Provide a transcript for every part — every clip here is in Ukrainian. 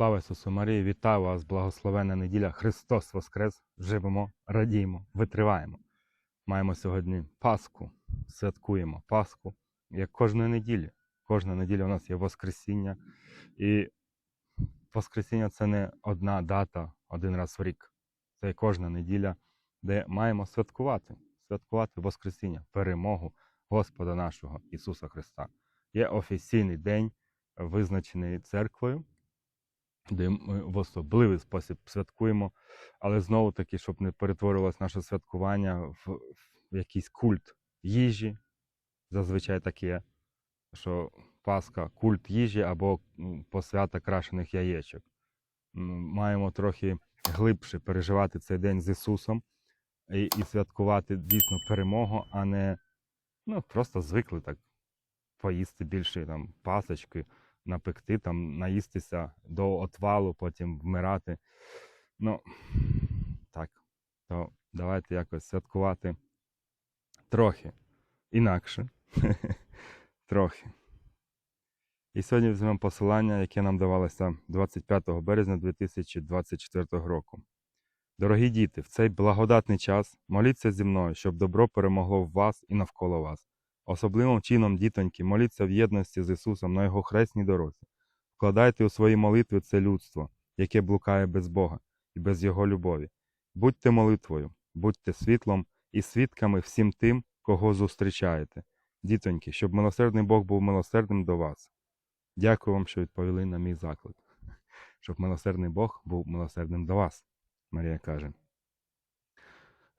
Слава Ісусу Марії, вітаю вас, благословенна неділя. Христос Воскрес! Живемо, радіємо, витриваємо. Маємо сьогодні Пасху, святкуємо Пасху, як кожної неділі. Кожна неділя у нас є Воскресіння. І Воскресіння це не одна дата один раз в рік. Це кожна неділя, де маємо святкувати, святкувати Воскресіння, перемогу Господа нашого Ісуса Христа. Є офіційний день, визначений церквою, де ми в особливий спосіб святкуємо, але знову таки, щоб не перетворилось наше святкування в, в якийсь культ їжі. Зазвичай таке, що Пасха культ їжі або посвята крашених яєчок. Маємо трохи глибше переживати цей день з Ісусом і, і святкувати дійсно перемогу, а не ну, просто звикли так поїсти більше там пасочки, напекти, там, наїстися до отвалу, потім вмирати. Ну, так, то давайте якось святкувати трохи інакше. трохи. І сьогодні візьмемо посилання, яке нам давалося 25 березня 2024 року. Дорогі діти, в цей благодатний час моліться зі мною, щоб добро перемогло в вас і навколо вас. Особливим чином, дітоньки, моліться в єдності з Ісусом на Його хресній дорозі. Вкладайте у свої молитви це людство, яке блукає без Бога і без Його любові. Будьте молитвою, будьте світлом і свідками всім тим, кого зустрічаєте. Дітоньки, щоб милосердний Бог був милосердним до вас. Дякую вам, що відповіли на мій заклик. Щоб милосердний Бог був милосердним до вас, Марія каже.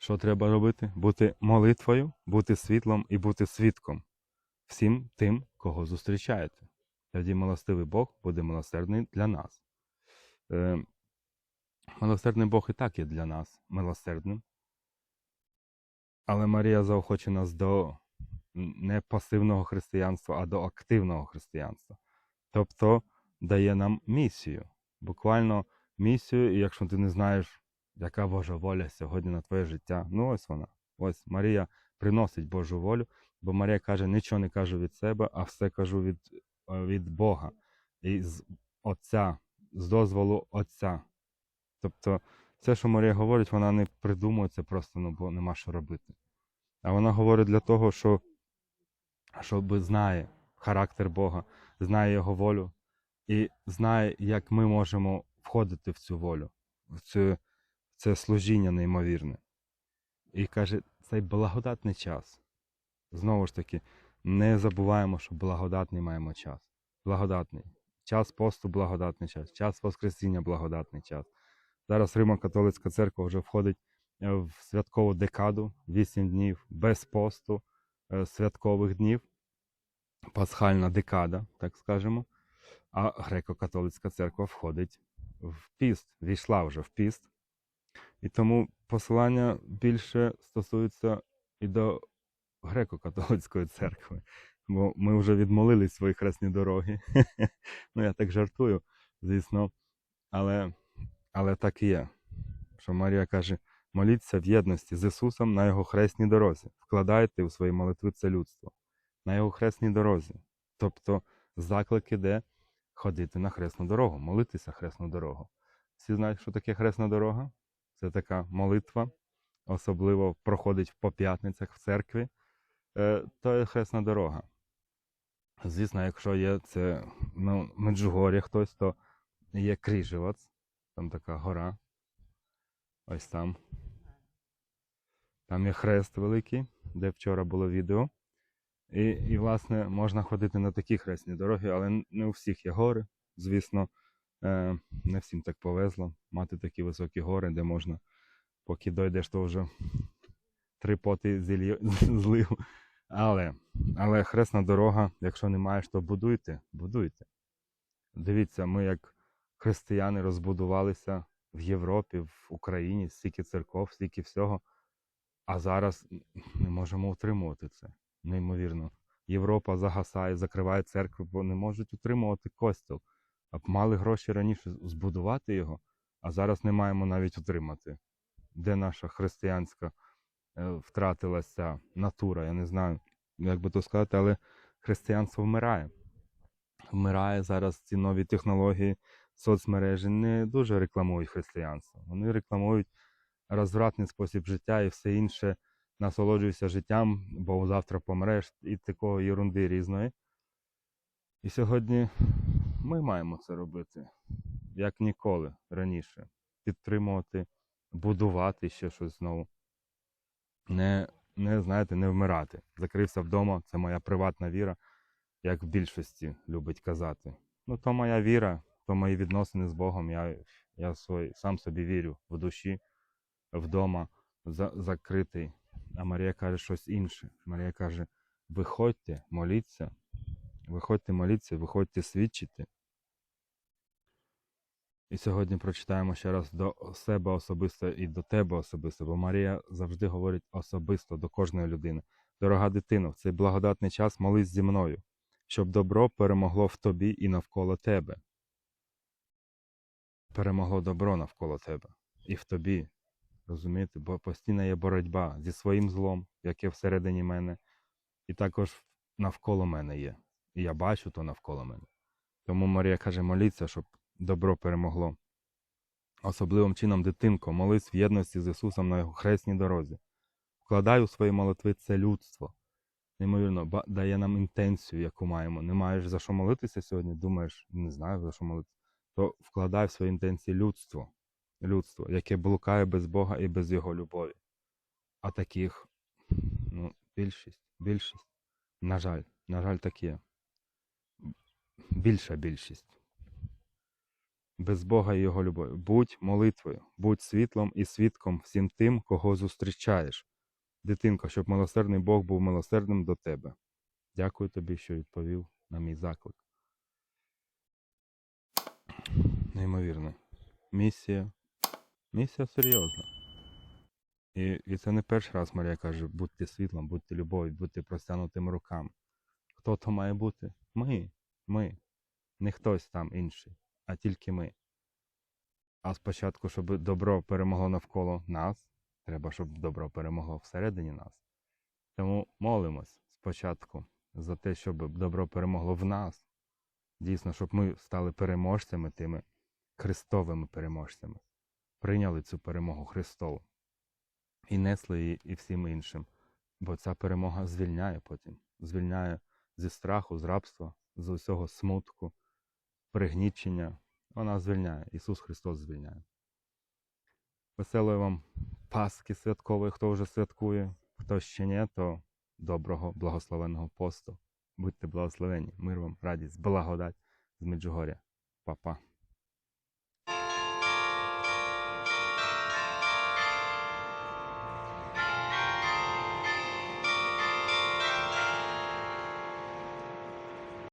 Що треба робити? Бути молитвою, бути світлом і бути свідком всім тим, кого зустрічаєте. Тоді милостивий Бог буде милосердний для нас. Е, милосердний Бог і так є для нас милосердним. Але Марія заохоче нас до не пасивного християнства, а до активного християнства. Тобто дає нам місію. Буквально місію, і якщо ти не знаєш, яка Божа воля сьогодні на твоє життя, ну ось вона. Ось Марія приносить Божу волю, бо Марія каже, нічого не кажу від себе, а все кажу від, е, від Бога. І з Отця, з дозволу Отця. Тобто, все, що Марія говорить, вона не придумує це просто, ну, бо нема що робити. А вона говорить для того, що щоб знає характер Бога, знає Його волю і знає, як ми можемо входити в цю волю, в цю, це служіння неймовірне. І каже, цей благодатний час. Знову ж таки, не забуваємо, що благодатний маємо час. Благодатний. Час посту благодатний час, час Воскресіння благодатний час. Зараз Римо-католицька церква вже входить е, в святкову декаду, 8 днів без посту, е, святкових днів, пасхальна декада, так скажемо. А греко-католицька церква входить в піст, війшла вже в піст. І тому посилання більше стосується і до греко-католицької церкви. Бо ми вже відмолили свої хресні дороги. ну, я так жартую, звісно. Але, але так і є. Що Марія каже: моліться в єдності з Ісусом на Його хресній дорозі. Вкладайте у свої молитви це людство. На Його хресній дорозі. Тобто заклик іде ходити на хресну дорогу, молитися хресну дорогу. Всі знають, що таке хресна дорога? Це така молитва, особливо проходить по п'ятницях в церкві. Е, то є хресна дорога. Звісно, якщо є це ну, Меджугор'я хтось, то є Кріжевац, там така гора. Ось там. Там є хрест великий, де вчора було відео. І, і, власне, можна ходити на такі хресні дороги, але не у всіх є гори. Звісно, не всім так повезло мати такі високі гори, де можна, поки дойдеш, то вже три поти злив. Але, але хресна дорога, якщо не маєш, то будуйте, будуйте. Дивіться, ми як християни розбудувалися в Європі, в Україні, стільки церков, стільки всього. А зараз не можемо утримувати це. Неймовірно. Європа загасає, закриває церкви, бо не можуть утримувати костіл. Мали гроші раніше збудувати його, а зараз не маємо навіть утримати. Де наша християнська е, втратилася натура, я не знаю, як би то сказати, але християнство вмирає. Вмирає зараз ці нові технології, соцмережі не дуже рекламують християнство. Вони рекламують розвратний спосіб життя і все інше. Насолоджуйся життям, бо завтра помреш і такої ерунди різної. І сьогодні ми маємо це робити, як ніколи раніше. Підтримувати, будувати ще щось знову. Не, не знаєте, не вмирати. Закрився вдома, це моя приватна віра, як в більшості любить казати. Ну, то моя віра, то мої відносини з Богом. Я, я свой, сам собі вірю в душі, вдома, за, закритий. А Марія каже щось інше. Марія каже: виходьте, моліться, виходьте моліться, виходьте свідчити. І сьогодні прочитаємо ще раз до себе особисто і до тебе особисто, бо Марія завжди говорить особисто до кожної людини. Дорога дитино, в цей благодатний час молись зі мною, щоб добро перемогло в тобі і навколо тебе. Перемогло добро навколо тебе і в тобі. Розумієте? Бо постійно є боротьба зі своїм злом, яке всередині мене, і також навколо мене є. І я бачу то навколо мене. Тому Марія каже, моліться, щоб добро перемогло. Особливим чином, дитинко, молись в єдності з Ісусом на його хресній дорозі. Вкладай у свої молитви це людство. Неймовірно, дає нам інтенцію, яку маємо. Не маєш за що молитися сьогодні, думаєш, не знаю за що молитися. То вкладай в свої інтенції людство, людство, яке блукає без Бога і без Його любові. А таких, ну, більшість, більшість. На жаль, на жаль, так є. Більша більшість без Бога і Його любові. Будь молитвою, будь світлом і свідком всім тим, кого зустрічаєш. Дитинко, щоб милосердний Бог був милосердним до тебе. Дякую тобі, що відповів на мій заклик. Неймовірно. Місія. Місія серйозна. І, і це не перший раз Марія каже: будьте світлом, будьте любов'ю, будьте простягнутими руками. Хто то має бути? Ми. Ми. Не хтось там інший а тільки ми. А спочатку, щоб добро перемогло навколо нас, треба, щоб добро перемогло всередині нас. Тому молимось спочатку за те, щоб добро перемогло в нас. Дійсно, щоб ми стали переможцями тими христовими переможцями, прийняли цю перемогу Христову і несли її і всім іншим. Бо ця перемога звільняє потім, звільняє зі страху, з рабства, з усього смутку пригнічення. Вона звільняє. Ісус Христос звільняє. Веселої вам Пасхи святкової, хто вже святкує, хто ще ні, то доброго, благословенного посту. Будьте благословені, мир вам, радість, благодать з Меджугоря. Па-па.